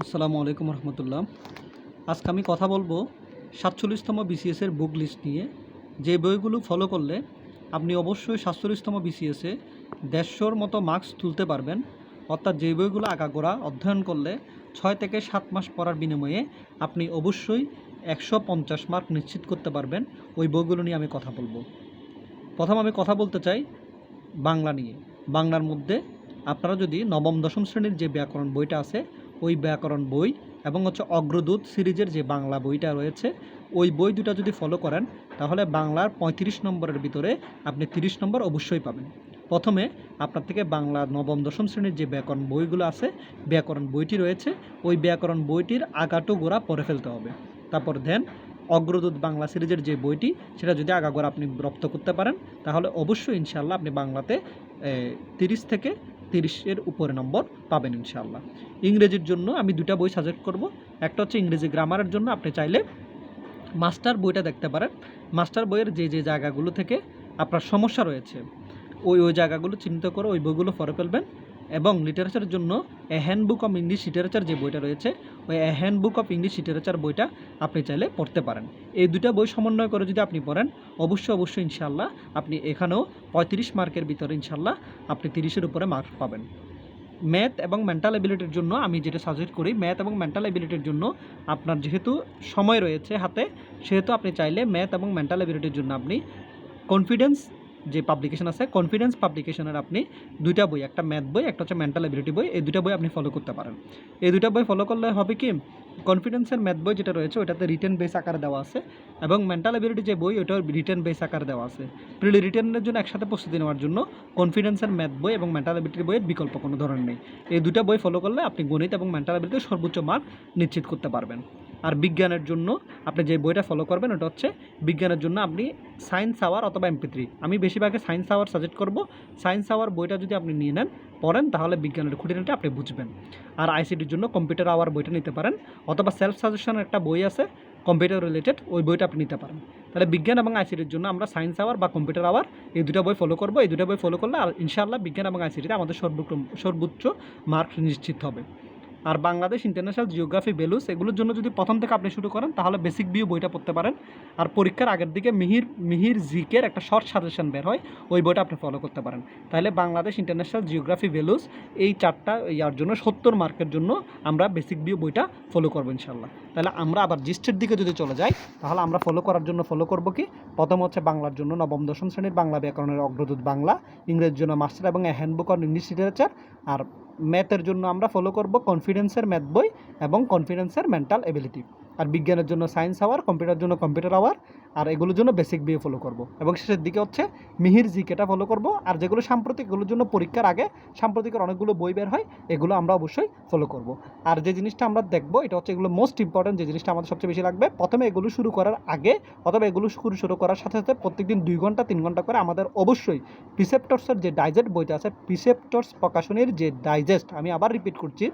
আসসালামু আলাইকুম রহমতুল্লাহ। আজকে আমি কথা বলব সাতচল্লিশতম বিসিএসের বুক লিস্ট নিয়ে। যে বইগুলো ফলো করলে আপনি অবশ্যই সাতচল্লিশতম বিসিএসে দেড়শোর মতো মার্কস তুলতে পারবেন। অর্থাৎ যে বইগুলো আগাগোড়া অধ্যয়ন করলে ছয় থেকে সাত মাস পড়ার বিনিময়ে আপনি অবশ্যই একশো পঞ্চাশ মার্ক নিশ্চিত করতে পারবেন। ওই বইগুলো নিয়ে আমি কথা বলব। প্রথম আমি কথা বলতে চাই বাংলা নিয়ে। বাংলার মধ্যে আপনারা যদি নবম, দশম শ্রেণির যে ব্যাকরণ বইটা আছে ওই ব্যাকরণ বই এবং হচ্ছে অগ্রদূত সিরিজের যে বাংলা বইটা রয়েছে, ওই বই দুটা যদি ফলো করেন, তাহলে বাংলার পঁয়ত্রিশ নম্বরের ভিতরে আপনি তিরিশ নম্বর অবশ্যই পাবেন। প্রথমে আপনার থেকে বাংলা নবম, দশম শ্রেণির যে ব্যাকরণ বইগুলো আছে, ব্যাকরণ বইটি রয়েছে, ওই ব্যাকরণ বইটির আগাটো গোড়া পড়ে ফেলতে হবে। তারপর দেন অগ্রদূত বাংলা সিরিজের যে বইটি, সেটা যদি আগাগোড়া আপনি রপ্ত করতে পারেন, তাহলে অবশ্যই ইনশাল্লাহ আপনি বাংলাতে তিরিশ থেকে তিরিশের উপরে নম্বর পাবেন ইনশাল্লাহ ইংরেজির জন্য আমি দুটা বই সাজেস্ট করব। একটা হচ্ছে ইংরেজি গ্রামারের জন্য আপনি চাইলে মাস্টার বইটা দেখতে পারেন। মাস্টার বইয়ের যে যে জায়গাগুলো থেকে আপনার সমস্যা রয়েছে, ওই ওই জায়গাগুলো চিহ্নিত করে ওই বইগুলো পড়ে ফেলবেন এবং লিটারেচারের জন্য a handbook of English literature যে বইটা রয়েছে ওই handbook of English literature বইটা আপনি চাইলে পড়তে পারেন। এই দুটা বই সমন্বয় করে যদি আপনি পড়েন, অবশ্যই অবশ্যই ইনশাল্লাহ আপনি এখানেও পঁয়ত্রিশ মার্কের ভিতরে ইনশাল্লাহ আপনি তিরিশের উপরে মার্ক পাবেন। ম্যাথ এবং মেন্টাল এবিলিটির জন্য আমি যেটা সাজেস্ট করি, ম্যাথ এবং মেন্টাল এবিলিটির জন্য আপনার যেহেতু সময় রয়েছে হাতে, সেহেতু আপনি চাইলে ম্যাথ এবং মেন্টাল এবিলিটির জন্য আপনি কনফিডেন্স যে পাবলিকেশন আছে কনফিডেন্স পাবলিকেশনের আপনি দুইটা বই, একটা ম্যাথ বই, একটা হচ্ছে মেন্টাল এবিলিটি বই, এই দুইটা বই আপনি ফলো করতে পারেন। এই দুইটা বই ফলো করলে হবে কি কনফিডেন্সের ম্যাথ বই যেটা রয়েছে ওটাতে রিটার্ন বেস আকারে দেওয়া আছে এবং মেন্টাল এবিলিটি যে বই ওটাও রিটার্ন বেস আকারে দেওয়া আছে। প্রিলি রিটার্নের জন্য একসাথে প্রস্তুতি নেওয়ার জন্য কনফিডেন্সের ম্যাথ বই এবং মেন্টাল এবিলিটির বইয়ের বিকল্প কোনো ধরনের নেই। এই দুটা বই ফলো করলে আপনি গণিত এবং মেন্টাল এবিলিটির সর্বোচ্চ মার্ক নিশ্চিত করতে পারবেন। আর বিজ্ঞানের জন্য আপনি যে বইটা ফলো করবেন, ওটা হচ্ছে বিজ্ঞানের জন্য আপনি সায়েন্স আওয়ার অথবা এমপি থ্রি আমি বেশিরভাগে সায়েন্স আওয়ার সাজেস্ট করব। সায়েন্স আওয়ার বইটা যদি আপনি নিয়ে নেন, পড়েন, তাহলে বিজ্ঞানের খুঁটিনাটি আপনি বুঝবেন। আর আইসিটির জন্য কম্পিউটার আওয়ার বইটা নিতে পারেন, অথবা সেলফ সাজেশনের একটা বই আছে কম্পিউটার রিলেটেড ওই বইটা আপনি নিতে পারেন। তাহলে বিজ্ঞান এবং আইসিটির জন্য আমরা সায়েন্স আওয়ার বা কম্পিউটার আওয়ার এই দুটো বই ফলো করব। এই দুটো বই ফলো করলে আর ইনশাআল্লাহ বিজ্ঞান এবং আইসিটিতে আমাদের সর্বোচ্চ সর্বোচ্চ মার্ক নিশ্চিত হবে। আর বাংলাদেশ ইন্টারন্যাশনাল জিওগ্রাফি ভ্যালুস এগুলোর জন্য যদি প্রথম থেকে আপনি শুরু করেন, তাহলে বেসিক ভিউ বইটা পড়তে পারেন। আর পরীক্ষার আগের দিকে মিহির মিহির জিকের একটা শর্ট সাজেশন বের হয়, ওই বইটা আপনি ফলো করতে পারেন। তাহলে বাংলাদেশ ইন্টারন্যাশনাল জিওগ্রাফি ভ্যালুস এই চারটা ইয়ার জন্য সত্তর মার্কের জন্য আমরা বেসিক ভিউ বইটা ফলো করব ইনশাল্লাহ তাহলে আমরা আবার জিস্টের দিকে যদি চলে যাই, তাহলে আমরা ফলো করার জন্য ফলো করব কি? প্রথম হচ্ছে বাংলার জন্য নবম, দশম শ্রেণির বাংলা ব্যাকরণের অগ্রদূত বাংলা, ইংরেজির জন্য মাস্টার এবং হ্যান্ডবুক অন ইংলিশ লিটারেচার আর ম্যাথের জন্য আমরা ফলো করব কনফিডেন্সের ম্যাথ বই এবং কনফিডেন্সের মেন্টাল এবিলিটি আর বিজ্ঞানের জন্য সায়েন্স আওয়ার কম্পিউটার জন্য কম্পিউটার আওয়ার আর এগুলোর জন্য বেসিক বিয়ে ফলো করব। এবং শেষের দিকে হচ্ছে মিহির জিকেটা ফলো করব। আর যেগুলো সাম্প্রতিক, এগুলোর জন্য পরীক্ষার আগে সাম্প্রতিকের অনেকগুলো বই বের হয়, এগুলো আমরা অবশ্যই ফলো করব। আর যে জিনিসটা আমরা দেখব, এটা হচ্ছে এগুলো মোস্ট ইম্পর্টেন্ট যে জিনিসটা আমাদের সবচেয়ে বেশি লাগবে। প্রথমে এগুলো শুরু করার আগে, অথবা এগুলো শুরু শুরু করার সাথে সাথে প্রত্যেকদিন দুই ঘণ্টা, তিন ঘণ্টা করে আমাদের অবশ্যই পিসেপ্টর্সের যে ডাইজেস্ট বইটা আছে পিসেপ্টর্স প্রকাশনীর যে ডাইজেস্ট আমি আবার রিপিট করছি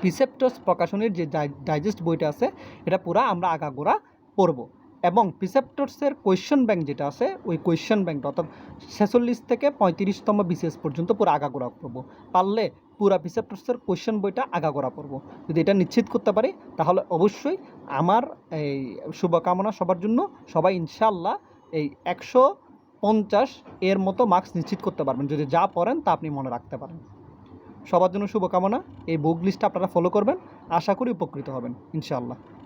প্রিসেপ্টস প্রকাশনীর যে ডাইজেস্ট বইটা আছে, এটা পুরা আমরা আগাগোড়া পড়ব। এবং প্রিসেপ্টর্সের কোয়েশ্চন ব্যাংক যেটা আছে, ওই কোয়েশ্চন ব্যাংকটা অর্থাৎ ছেচল্লিশ থেকে পঁয়ত্রিশতম বিসিএস পর্যন্ত পুরো আগাগোড়া পড়ব। পারলে পুরা প্রিসেপ্টর্সের কোয়েশ্চন বইটা আগাগোড়া পড়ব। যদি এটা নিশ্চিত করতে পারি, তাহলে অবশ্যই আমার এই শুভকামনা সবার জন্য। সবাই ইনশাল্লাহ এই একশো পঞ্চাশ এর মতো মার্কস নিশ্চিত করতে পারবেন। যদি যা পড়েন তা আপনি মনে রাখতে পারেন। সবার জন্য শুভকামনা। এই বুক লিস্টটা আপনারা ফলো করবেন। আশা করি উপকৃত হবেন। ইনশাআল্লাহ।